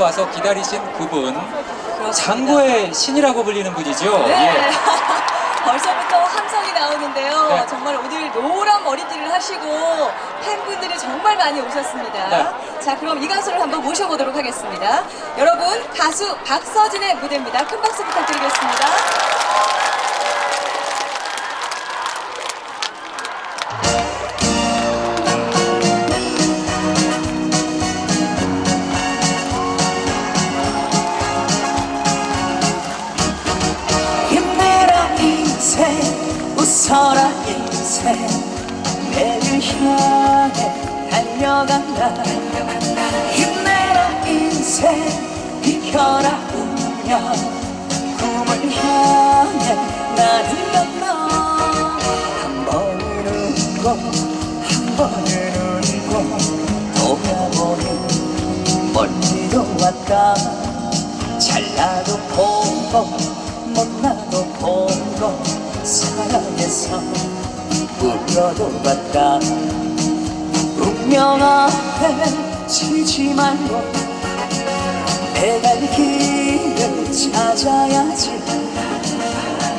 와서 기다리신 그분 그렇습니다. 장고의 신이라고 불리는 분이죠. 네. 예. 벌써부터 함성이 나오는데요. 네. 정말 오늘 노란 머리띠를 하시고 팬분들이 정말 많이 오셨습니다. 네. 자, 그럼 이 가수를 한번 모셔보도록 하겠습니다. 여러분, 가수 박서진의 무대입니다. 큰 박수 부탁드리겠습니다. 운명 꿈을 향해 나는 간다 한 번은 웃고 한 번은 울고 돌아보니 멀리도 왔다. 잘나도 보고 못나도 보고 사랑해서 울어도 봤다. 운명 앞에 지지 말고 내갈 길을 찾아야지.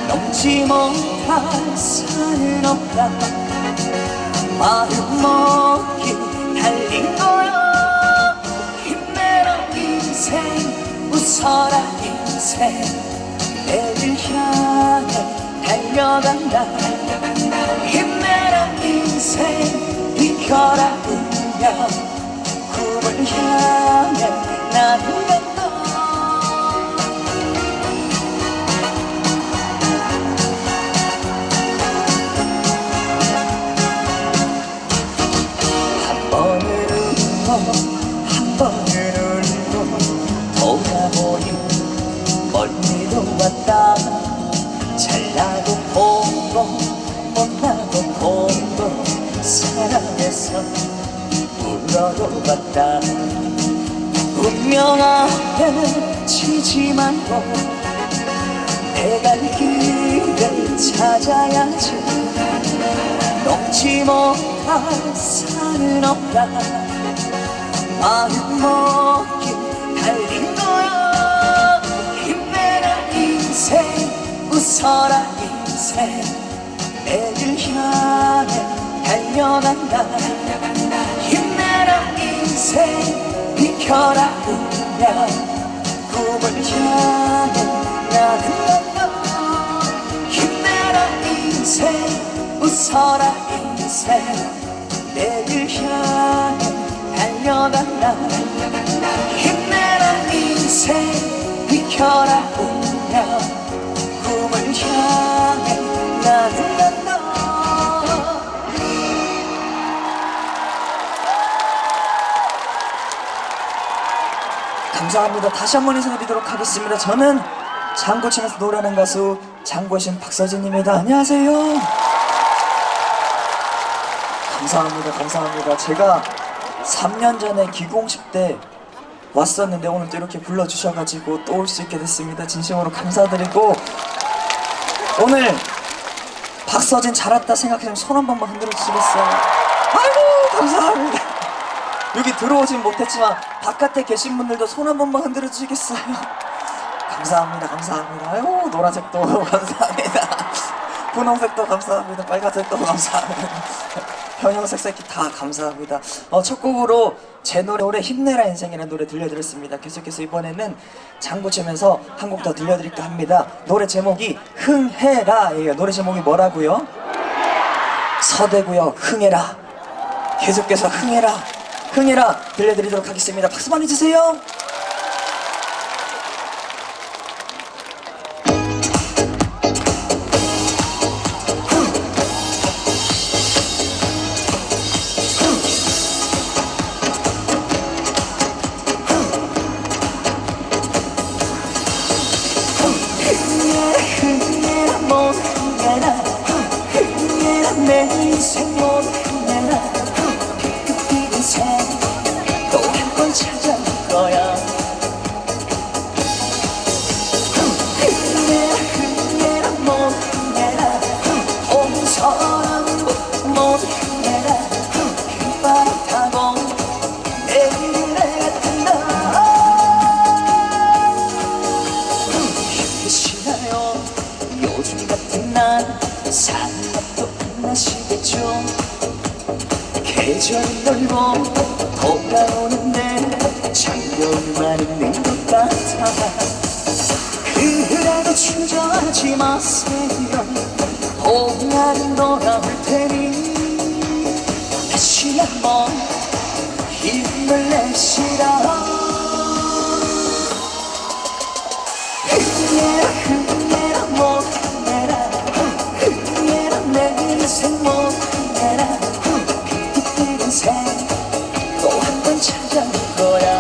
넘지 못할 산은 없다. 마음 먹기 달린 거야. 힘내라 인생. 웃어라 인생. 내를 향해 달려간다. 힘내라 인생. 비켜라 운명. 꿈을 향해 나는 멀리도 왔다 잘나도 보고 못나도 보고 사랑해서 울어도 봤다 운명 앞에 치지 말고 내갈 길을 찾아야지. 넘지 못할 산은 없다. 마음 먹기 달린 거야 웃어라 인생. 내를 향해 달려간다. 힘내라 인생. 비켜라 운명. 꿈을 향해 나는 간다 힘내라 인생. 웃어라 인생. 내를 향해 달려간다. 힘내라 인생. 비켜라 운 감사합니다. 다시 한 번 인사드리도록 하겠습니다. 저는 치면서 노래하는 가수 장구신 박서진입니다. 안녕하세요. 감사합니다. 감사합니다. 제가 3년 전에 기공식 때 왔었는데 오늘 또 이렇게 불러주셔가지고 또 올 수 있게 됐습니다. 진심으로 감사드리고 오늘 박서진 잘 왔다 생각하시면 손한 번만 흔들어 주시겠어요? 아이고 감사합니다. 여기 들어오진 못했지만 바깥에 계신 분들도 손 한 번만 흔들어 주시겠어요? 감사합니다, 감사합니다. 아유 노란색도 감사합니다. 분홍색도 감사합니다. 빨간색도 감사합니다. 형형색 색다 감사합니다. 어, 첫 곡으로 제 노래 올해 힘내라 인생이라는 노래 들려드렸습니다. 계속해서 이번에는 장구 치면서 한 곡 더 들려드릴까 합니다. 노래 제목이 흥해라예요. 노래 제목이 뭐라고요? 서대구역 흥해라. 계속해서 흥해라. 흥해라 들려드리도록 하겠습니다. 박수 많이 주세요. 내 인생 모두 그래도 주저하지 마세요. 봄날은 돌아올 테니 다시 한번 힘을 내시라. 흥해라 흥해라 못 흥해라. 흥해라 내 인생 못 흥해라. 그 인생 또한 번 찾아올 거야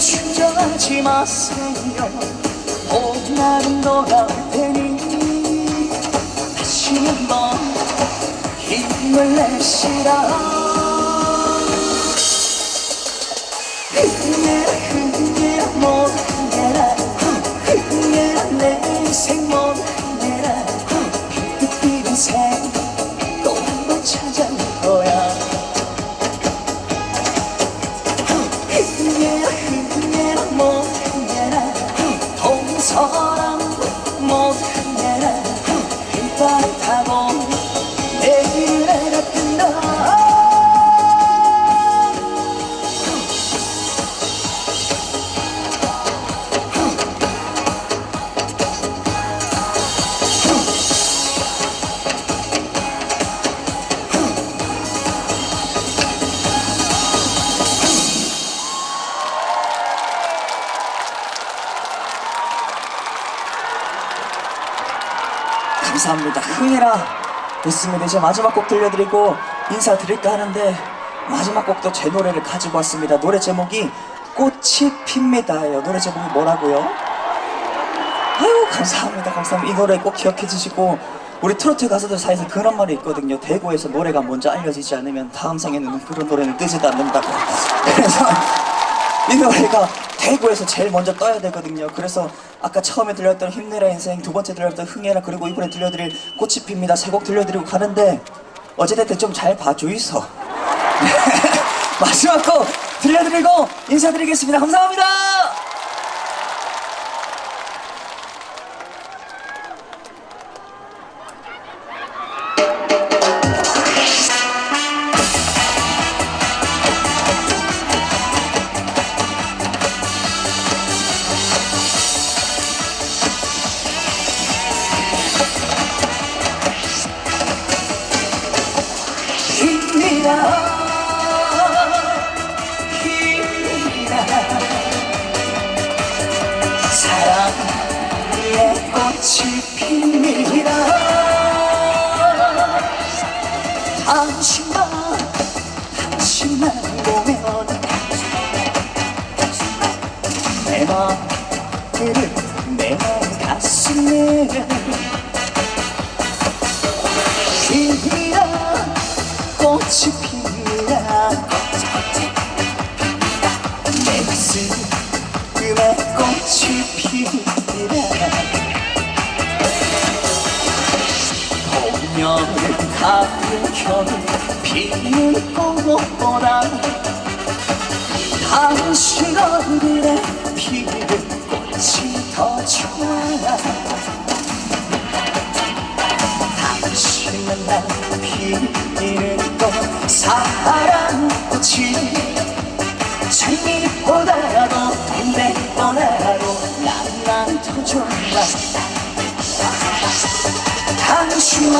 주저하지 마세요. 봄날은 돌아올 테니. 다시 한번 힘을 내시라. 흥해라 흥해라 못 흥해라. 흥해라 내 인생 못 흥이라 됐습니다. 이제 마지막 곡 들려드리고 인사드릴까 하는데 마지막 곡도 제 노래를 가지고 왔습니다. 노래 제목이 꽃이 핍니다예요. 노래 제목이 뭐라고요? 아유 감사합니다. 감사합니다. 이 노래 꼭 기억해 주시고 우리 트로트 가수들 사이에서 그런 말이 있거든요. 대구에서 노래가 먼저 알려지지 않으면 다음 생에는 그런 노래는 뜨지도 않는다고. 그래서 이 노래가 대구에서 제일 먼저 떠야 되거든요. 그래서 아까 처음에 들렸던 힘내라 인생, 두 번째 들렸던 흥해라, 그리고 이번에 들려드릴 꽃이 핍니다. 세 곡 들려드리고 가는데 어제됐든 좀 잘 봐주이소. 마지막 곡 들려드리고 인사드리겠습니다. 감사합니다. 꽃 가을 겨울 피는 꽃보다 당신 얼굴에 피는 꽃이 더 좋아 당신은 날 피는 꽃 사랑꽃이 장미보다도 동백보다도 난난 더 좋아 당신만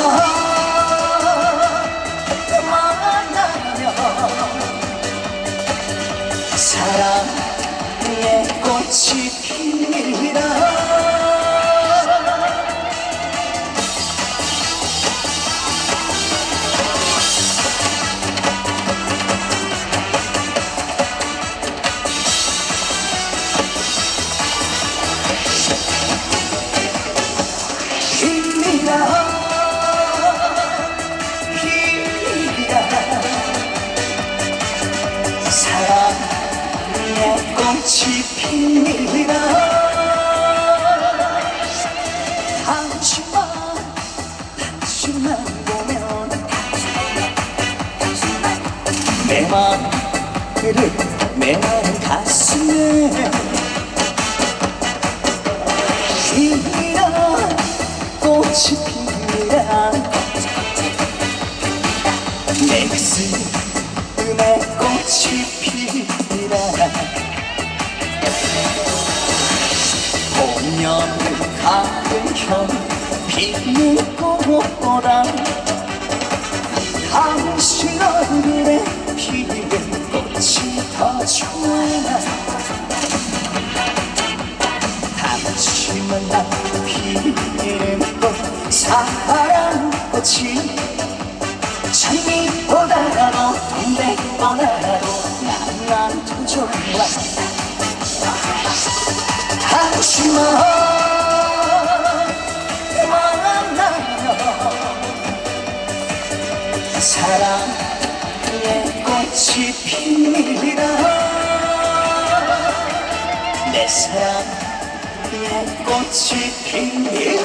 만나면 사랑의 꽃이 마음을 내 마음 가슴에 이런 꽃이 핍니다 내 가슴에 꽃이 피라. 봄여름 가을 겨울 피는 꽃보다. 당신 얼굴에 피는 꽃이 더 좋아 당신만 나 피는 꽃 사랑 꽃이 장미보다도 동백보다도 난난더 좋아 당신만 사랑의 꽃이 핍니다 내 사랑의 꽃이 핍니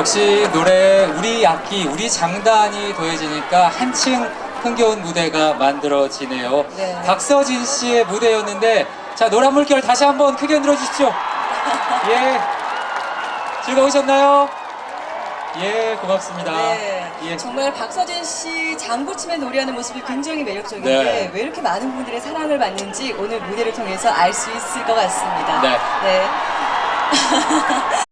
역시 노래 우리 악기, 우리 장단이 더해지니까 한층 흥겨운 무대가 만들어지네요. 네. 박서진 씨의 무대였는데 자 노란 물결 다시 한번 크게 흔들어주십시오. 예, 즐거우셨나요? 예, 고맙습니다. 네, 예. 정말 박서진 씨 장구치며 노래하는 모습이 굉장히 매력적인데 네. 왜 이렇게 많은 분들의 사랑을 받는지 오늘 무대를 통해서 알 수 있을 것 같습니다. 네. 네.